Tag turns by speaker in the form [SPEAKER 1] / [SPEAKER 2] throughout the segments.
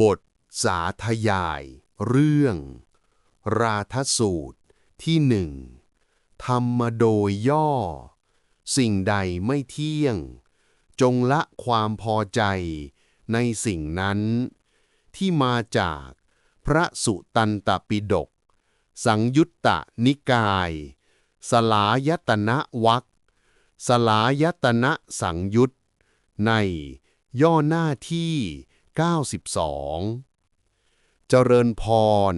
[SPEAKER 1] บทสาธยาย เรื่อง ราทสูตรที่หนึ่งทำมโดยย่อ สิ่งใดไม่เที่ยง จงละความพอใจในสิ่งนั้น ที่มาจากพระสุตันตปิฎกสังยุตตนิกาย สลายตนะวักสลายตนะสังยุตในย่อหน้าที่ 92 เจริญพร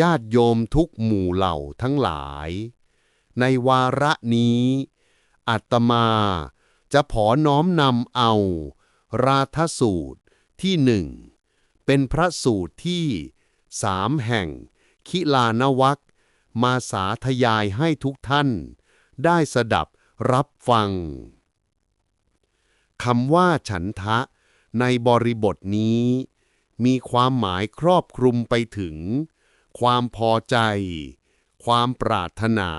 [SPEAKER 1] ญาติโยมทุกหมู่เหล่าทั้งหลาย ในวาระนี้ อัตมาจะขอน้อมนำเอา ราทสูตรที่หนึ่ง เป็นพระสูตรที่สามแห่ง คิลานวักมาสาธยายให้ทุกท่าน ได้สดับรับฟังคำว่าฉันทะ ในบริบทนี้ มีความหมายครอบคลุมไปถึง ความพอใจ ความปรารถนา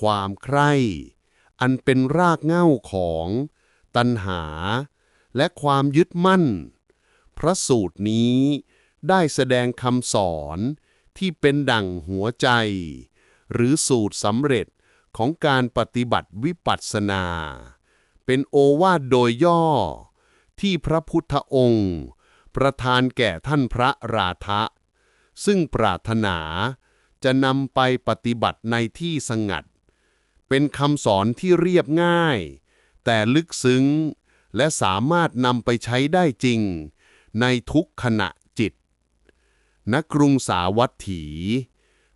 [SPEAKER 1] ความใคร่ อันเป็นรากเหง้าของ ตัณหา และความยึดมั่น พระสูตรนี้ได้แสดงคำสอนที่เป็นดั่งหัวใจ หรือสูตรสำเร็จของการปฏิบัติวิปัสสนา เป็นโอวาทโดยย่อ ที่พระพุทธองค์ ประทานแก่ท่านพระราธะ ซึ่งปรารถนาจะนำไปปฏิบัติในที่สงัด เป็นคำสอนที่เรียบง่าย แต่ลึกซึ้ง และสามารถนำไปใช้ได้จริง ในทุกขณะจิต ณ กรุงสาวัตถี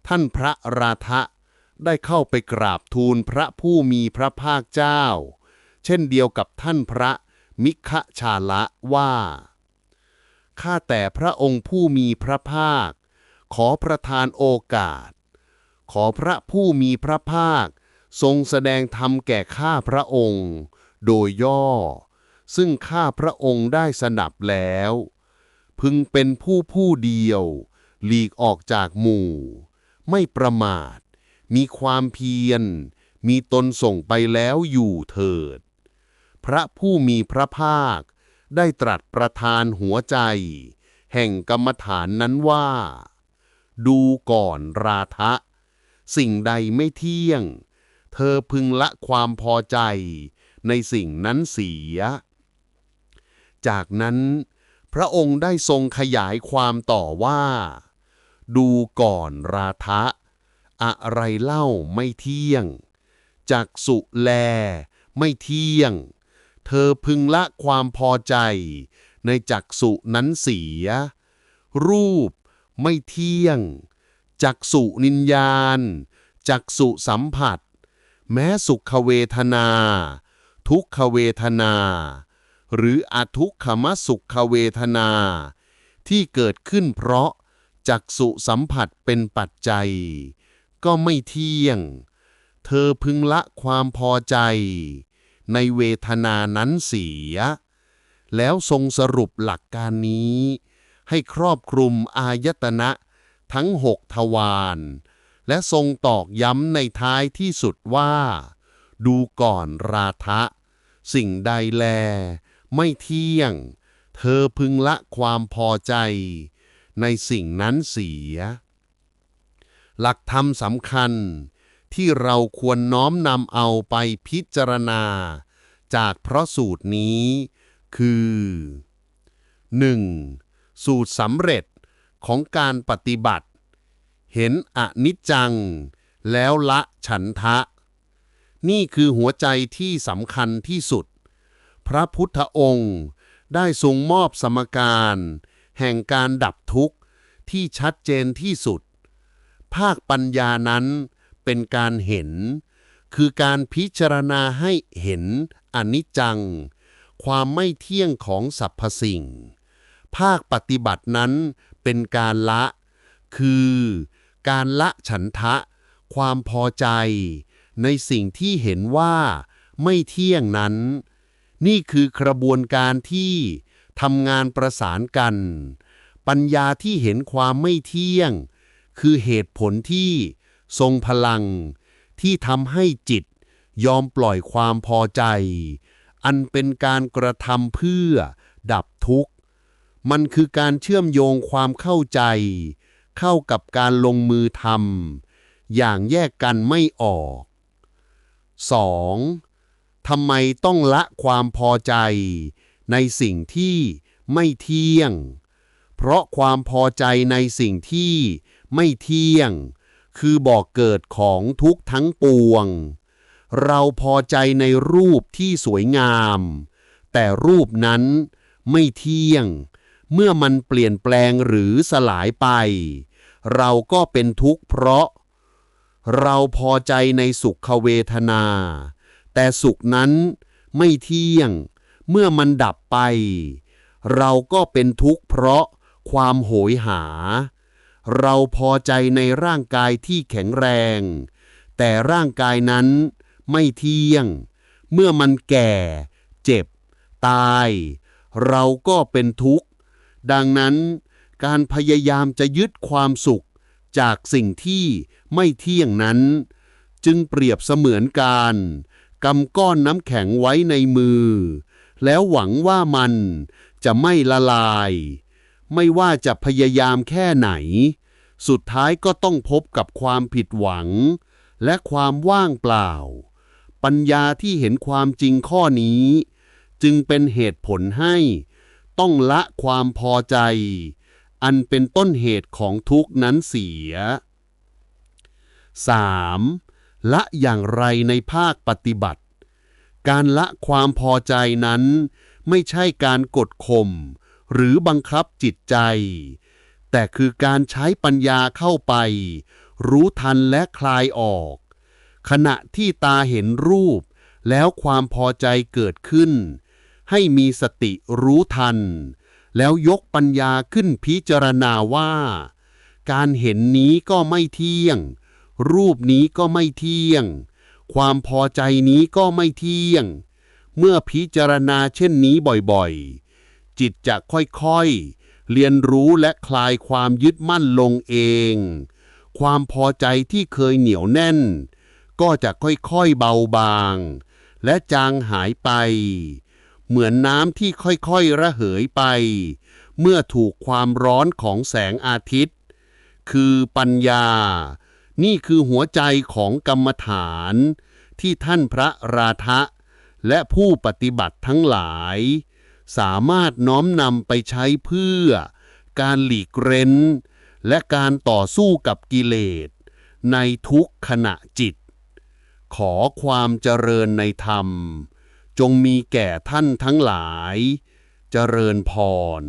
[SPEAKER 1] ท่านพระราธะได้เข้าไปกราบทูลพระผู้มีพระภาคเจ้า เช่นเดียวกับท่านพระ มิขชาละว่า ข้าแต่พระองค์ผู้มีพระภาค ขอประทานโอกาส ขอพระผู้มีพระภาค ทรงแสดงธรรมแก่ข้าพระองค์ โดยย่อ ซึ่งข้าพระองค์ได้สนับแล้ว พึงเป็นผู้ผู้เดียว หลีกออกจากหมู่ ไม่ประมาท มีความเพียร มีตนส่งไปแล้วอยู่เถิด พระผู้มีพระภาค ได้ตรัสประทานหัวใจ แห่งกรรมฐานนั้นว่า ดูก่อนราทะ สิ่งใดไม่เที่ยง เธอพึงละความพอใจในสิ่งนั้นเสีย จากนั้น พระองค์ได้ทรงขยายความต่อว่า ดูก่อนราทะ อะไรเล่าไม่เที่ยงจักสุแลไม่เที่ยง เธอพึงละความพอใจ ในจักสุนั้นเสีย รูปไม่เที่ยง จักสุนิญญาณ จักสุสัมผัส แม้สุขเวทนา ทุกขเวทนา หรืออทุกขมสุขเวทนา ที่เกิดขึ้นเพราะจักสุสัมผัสเป็นปัจจัย ก็ไม่เที่ยง เธอพึงละความพอใจ ในเวทนานั้นเสีย แล้วทรงสรุปหลักการนี้ ให้ครอบคลุมอายตนะทั้งหกทวารและทรงตอกย้ำในท้ายที่สุดว่า ดูก่อนราทะ สิ่งใดแล ไม่เที่ยง เธอพึงละความพอใจ ในสิ่งนั้นเสีย หลักธรรมสำคัญ ที่เราควรน้อมนำเอาไปพิจารณา จากเพราะสูตรนี้ คือ 1. สูตรสำเร็จของการปฏิบัติ เห็นอนิจจัง แล้วละฉันทะ นี่คือหัวใจที่สำคัญที่สุด พระพุทธองค์ได้ทรงมอบสมการ แห่งการดับทุกข์ที่ชัดเจนที่สุด ภาคปัญญานั้น เป็นการเห็น คือการพิจารณาให้เห็นอนิจจัง ความไม่เที่ยงของสรรพสิ่ง ภาคปฏิบัตินั้นเป็นการละ คือ การละฉันทะ ความพอใจ ในสิ่งที่เห็นว่าไม่เที่ยงนั้น นี่คือกระบวนการที่ทำงานประสานกัน ปัญญาที่เห็นความไม่เที่ยง คือเหตุผลที่ ทรงพลัง ที่ทำให้จิต ยอมปล่อยความพอใจ อันเป็นการกระทำเพื่อ ดับทุกข์ มันคือการเชื่อมโยงความเข้าใจ เข้ากับการลงมือทำอย่างแยกกันไม่ออก 2. ทำไมต้องละความพอใจ ในสิ่งที่ไม่เที่ยง เพราะความพอใจในสิ่งที่ไม่เที่ยง คือบอกเกิดของทุกทั้งปวง เราพอใจในรูปที่สวยงาม แต่รูปนั้นไม่เที่ยง เมื่อมันเปลี่ยนแปลงหรือสลายไป เราก็เป็นทุกข์เพราะ เราพอใจในสุขเวทนา แต่สุขนั้นไม่เที่ยง เมื่อมันดับไป เราก็เป็นทุกข์เพราะความโหยหา เราพอใจในร่างกายที่แข็งแรง แต่ร่างกายนั้นไม่เที่ยง เมื่อมันแก่ เจ็บ ตาย เราก็เป็นทุกข์ ดังนั้น การพยายามจะยึดความสุขจากสิ่งที่ไม่เที่ยงนั้น จึงเปรียบเสมือนการกำก้อนน้ำแข็งไว้ในมือ แล้วหวังว่ามันจะไม่ละลาย ไม่ว่าจะพยายามแค่ไหน สุดท้ายก็ต้องพบกับความผิดหวัง และความว่างเปล่า ปัญญาที่เห็นความจริงข้อนี้ จึงเป็นเหตุผลให้ ต้องละความพอใจ อันเป็นต้นเหตุของทุกข์นั้นเสีย 3. ละอย่างไรในภาคปฏิบัติ การละความพอใจนั้น ไม่ใช่การกดข่ม หรือบังคับจิตใจ แต่คือการใช้ปัญญาเข้าไป รู้ทันและคลายออก ขณะที่ตาเห็นรูป แล้วความพอใจเกิดขึ้น ให้มีสติรู้ทัน แล้วยกปัญญาขึ้นพิจารณาว่า การเห็นนี้ก็ไม่เที่ยง รูปนี้ก็ไม่เที่ยง ความพอใจนี้ก็ไม่เที่ยง เมื่อพิจารณาเช่นนี้บ่อยๆ จิตจะค่อยๆ เรียนรู้และคลายความยึดมั่นลงเอง ความพอใจที่เคยเหนียวแน่น ก็จะค่อยๆเบาบาง และจางหายไป เหมือนน้ำที่ค่อยๆระเหยไป เมื่อถูกความร้อนของแสงอาทิตย์ คือปัญญา นี่คือหัวใจของกรรมฐาน ที่ท่านพระราทะและผู้ปฏิบัติทั้งหลาย สามารถน้อมนำไปใช้เพื่อ การหลีกเร้น และการต่อสู้กับกิเลส ในทุกขณะจิต ขอความเจริญในธรรม จงมีแก่ท่านทั้งหลาย เจริญพร